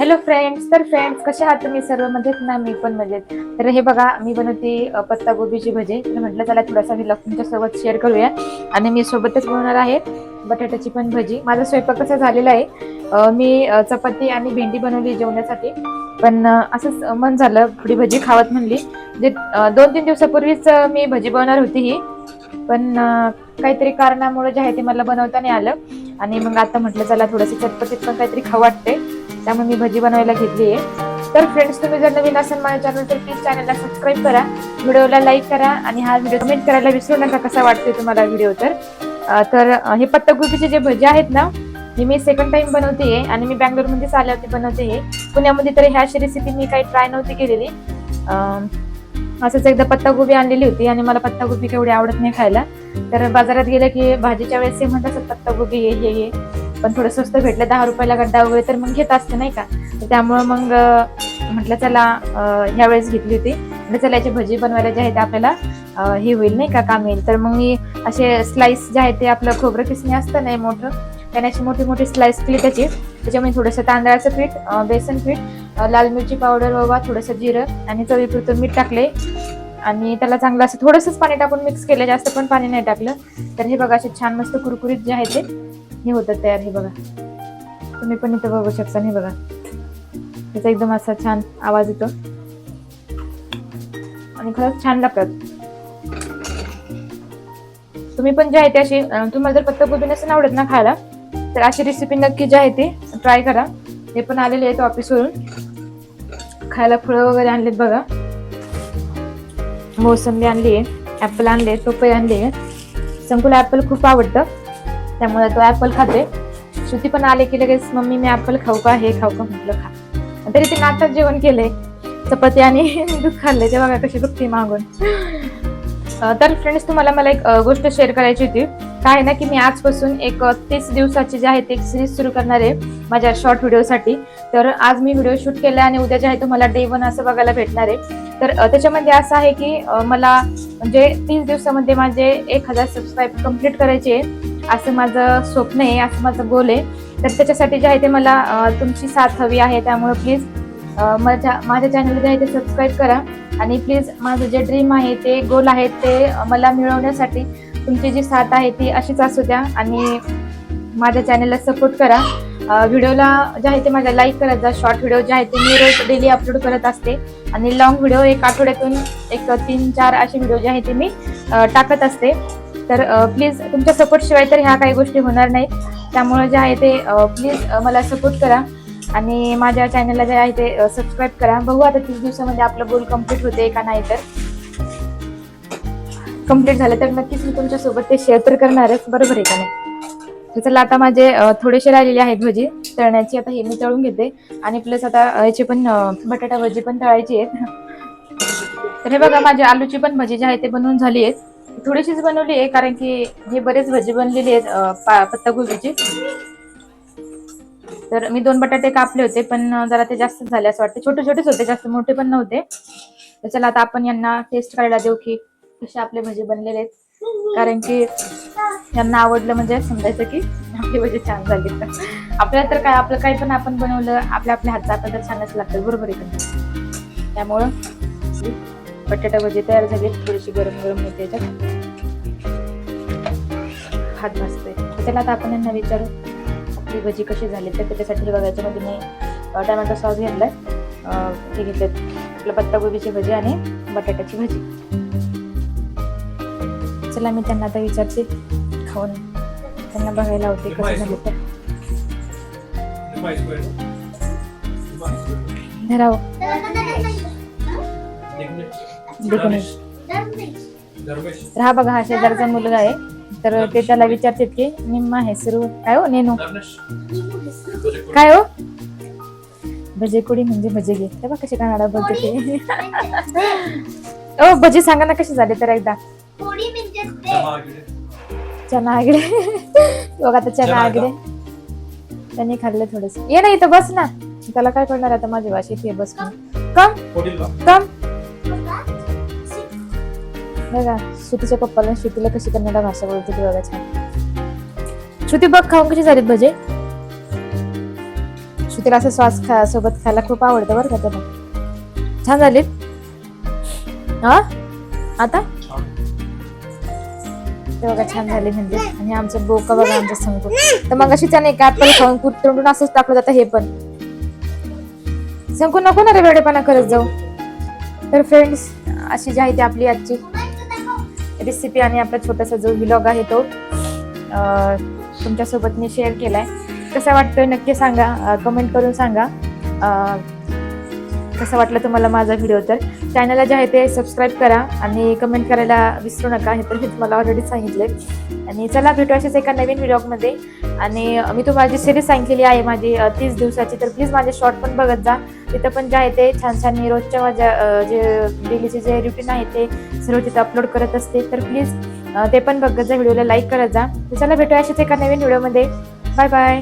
Hello friends तर friends कसे आहात तुम्ही? सर्व मजेत ना मी पण मजेत. तर हे बघा मी बनवते पत्ता गोबीची भजी. तर म्हटलं चला थोडासा मी तुमच्यासोबत शेअर करूया. आणि मी सोबतच बनवणार आहे बटाट्याची पण भजी. माझा स्वयंपाक कसा झालेला आहे. मी चपाती आणि भेंडी बनवली जेवण्यासाठी पण असंच मन झालं थोडी भजी खावत म्हणली. म्हणजे दोन तीन दिवसापूर्वीच मी भजी बनवणार होती ही. पण काहीतरी कारणामुळे जे आहे ते मला बनवता नाही आलं. आणि मग आता म्हटलं चला थोडंसं चटपटीत पण काहीतरी खाऊ वाटते त्यामुळे मी भजी बनवायला घेतली आहे. तर फ्रेंड्स तुम्ही जर नवीन असाल माझ्या चॅनल तर प्लीज चॅनलला सबस्क्राईब करा. व्हिडिओला लाईक करा आणि हा व्हिडिओ कमेंट करायला विसरू नका कसा वाटतोय तुम्हाला व्हिडिओ तर. तर हे पत्तागोबीचे जे भजी आहेत ना हे मी सेकंड टाइम बनवते आहे आणि मी बँगलोरमध्येच आले होते बनवते आहे. पुण्यामध्ये तर ह्याची रेसिपी मी काही ट्राय नव्हती केलेली. असंच एकदा पत्तागोबी आणलेली होती आणि मला पत्तागोबी केवढी आवडत नाही खायला. तर बाजारात गेलं की भाजीच्या वेळेस हे म्हणत असत पत्तागोबी हे हे. पण थोडं स्वस्त भेटलं दहा रुपयाला गड्डा वगैरे तर मग घेत असते नाही का? तर त्यामुळं मग म्हटलं चला ह्या वेळेस घेतली होती. म्हटलं चला याची भजी बनवायला जे आहे ते आपल्याला हे होईल नाही का काम येईल. तर मग मी असे स्लाइस जे आहे ते आपलं खोबरं किसणी असतं नाही मोठं त्याने अशी मोठी मोठी स्लाइस केली त्याची. त्याच्यामध्ये थोडंसं तांदळाचं पीठ बेसन पीठ लाल मिरची पावडर ववा थोडंसं जिरं आणि चवीपुरतं मीठ टाकले. आणि त्याला चांगलं असं थोडंसंच पाणी टाकून मिक्स केलं जास्त पण पाणी नाही टाकलं. तर हे बघा असे छान मस्त कुरकुरीत जे आहे ते. हे होतं तयार हे बघा. तुम्ही पण इथं बघू शकता हे बघा. त्याचा एकदम असा छान आवाज येतो. आणि खरंच छान लागतात. तुम्ही पण जे आहे ते अशी तुम्हाला जर पत्तागोबी नसेल आवडत ना खायला तर अशी रेसिपी नक्की जी आहे ती ट्राय करा. हे पण आलेले आहेत ऑफिसवरून खायला फळं वगैरे आणलेत बघा. मोसंबी आणली आहे ॲपल आणले पपई आणली आहे संकुला ॲपल खूप आवडतं. त्यामुळे तो ॲपल खाते. श्रुती पण आले की लगेच मम्मी मी ॲपल खाऊ का? हे खाऊ का? म्हटलं खा. तरी ते आताच जेवण केलंय चपाती आणि दूध खाल्ले. ते बघा कशी बघते मागून. तर फ्रेंड्स तुम्हाला मला एक गोष्ट शेअर करायची होती. काय आहे ना की मी आजपासून एक तीस दिवसाची जी आहे ती एक सिरीज सुरू करणार आहे माझ्या शॉर्ट व्हिडिओसाठी तर आज मी व्हिडिओ शूट केला आणि उद्या जे आहे तुम्हाला डे वन असं बघायला भेटणार आहे. तर त्याच्यामध्ये असं आहे की मला म्हणजे तीस दिवसामध्ये माझे एक हजार सबस्क्राईब कंप्लीट करायचे आहे असं माझं स्वप्न आहे असं माझं गोल आहे. तर त्याच्यासाठी जे आहे ते मला तुमची साथ हवी आहे त्यामुळे प्लीज माझ्या माझ्या चॅनल जे आहे ते सबस्क्राईब करा. आणि प्लीज माझं जे ड्रीम आहे ते गोल आहे ते मला मिळवण्यासाठी तुमची जी साथ आहे ती अशीच असू द्या. आणि माझ्या चॅनलला सपोर्ट करा. व्हिडिओला जे आहे ते माझ्या लाईक करत जा. शॉर्ट व्हिडिओ जे आहे ते मी रोज डेली अपलोड करत असते. आणि लॉंग व्हिडिओ एक आठवड्यातून एक तीन चार असे व्हिडिओ जे आहे ते मी टाकत असते. तर प्लीज तुमच्या सपोर्ट शिवाय तर ह्या काही गोष्टी होणार नाहीत त्यामुळे जे आहे ते प्लीज मला सपोर्ट करा. आणि माझ्या चॅनलला जे आहे ते सबस्क्राईब करा. बघू आता तीस दिवसामध्ये आपलं गोल कंप्लीट होते का नाही तर. कंप्लीट झालं तर नक्कीच मी तुमच्यासोबत ते शेअर तर करणारच. बरोबर आहे का नाही? तर चला आता माझे थोडेसे राहिलेले आहेत भजी. तळण्याची आता हे मी तळून घेते. आणि प्लस आता अं, याची पण बटाटा भजी पण तळायची आहेत. तर हे बघा माझी आलूची पण भजी जी आहे ते बनवून झाली आहेत. थोडीशीच बनवली आहे कारण की हे बरेच भजी बनलेली आहेत पत्तागोबीची तर मी दोन बटाटे कापले होते पण जरा ते जास्त झाले असं वाटते. छोटे छोटेच होते जास्त मोठे पण नव्हते. तर चला आता आपण यांना टेस्ट करायला देऊ की कसे आपले भजी बनलेले आहेत. कारण की यांना आवडलं म्हणजे समजायचं की आपली भजी छान झाली. तर आपल्याला तर काय आपलं काही पण आपण बनवलं आपल्या आपल्या हातचा आता तर छानच लागतं. बरोबर आहे त्यामुळं बटाटा भजी तयार झाली थोडीशी गरम गरम होते याच्यात. हात भाजतोय. तर चला आता आपण यांना विचारू आपली भजी कशी झाली तर त्याच्यासाठी बघायचं. मध्ये मी टोमॅटो सॉस घेतलाय. अं, हे घेतलेत आपलं पत्तागोबीची भजी आणि बटाट्याची भजी. चला मी त्यांना आता विचारते. खाऊन त्यांना बघायला होते कसं झालं तर. धराव. देखून ये. तर हा बघा हा शेजारचा मुलगा आहे. तर ते त्याला विचारतात की निम्मा हेसरू काय हो नेनू? काय हो? भजे कुडी म्हणजे भजे घे. ते बघ कशी कानाडा बोलते ते. ओ भजी सांगा ना कशी झाली तर एकदा. चना आगडे बघ आता चना आगडे त्यांनी खाल्ले थोडेस. ये ना इथं बस ना. त्याला काय करणार आता माझी भाषेत ये बस म्हणून. कम. कम. बघा श्रुतीच्या पप्पाला श्रुतीला कशी कन्नडा भाषा बोलते ती बघा छान श्रुती बघ खाऊन कशी झालीत भजे? श्रुतीला असं श्वास खा सोबत खायला खूप आवडतं बरं का त्याला. छान झाले हा? आता? ते बघा छान झाले म्हणजे. आणि आमचं बोका बघा आमचं सांगतो तर मग अशी त्याने एक ऍपल खाऊन कुठून असंच टाकलं जातं हे पण. संकू नको ना रे वेडेपणा करत जाऊ. तर फ्रेंड्स अशी जी आहे ती आपली आजची. रेसिपी आणि आपला छोटासा जो व्लॉग आहे तो तुमच्यासोबत मी शेअर केला आहे कसं वाटतोय नक्की सांगा कमेंट करून सांगा. कसं वाटलं तुम्हाला माझा व्हिडिओ तर? चॅनलला जे आहे ते सबस्क्राईब करा आणि कमेंट करायला विसरू नका हे तर मी तुम्हाला ऑलरेडी सांगितले आणि चला भेटू अशाच एका नवीन व्हिडिओमध्ये आणि मी तुम्हाला जी सिरीज सांगितलेली आहे माझी तीस दिवसाची तर प्लीज माझे शॉर्ट पण बघत जा. तिथं पण जे आहे ते छान छान मी रोजच्या माझ्या जे डेलीचे जे रुटीन आहे ते सर्व तिथं अपलोड करत असते. तर प्लीज ते पण बघत जा व्हिडिओला लाईक करत जा. चला भेटू अशाच एका नवीन व्हिडिओमध्ये बाय बाय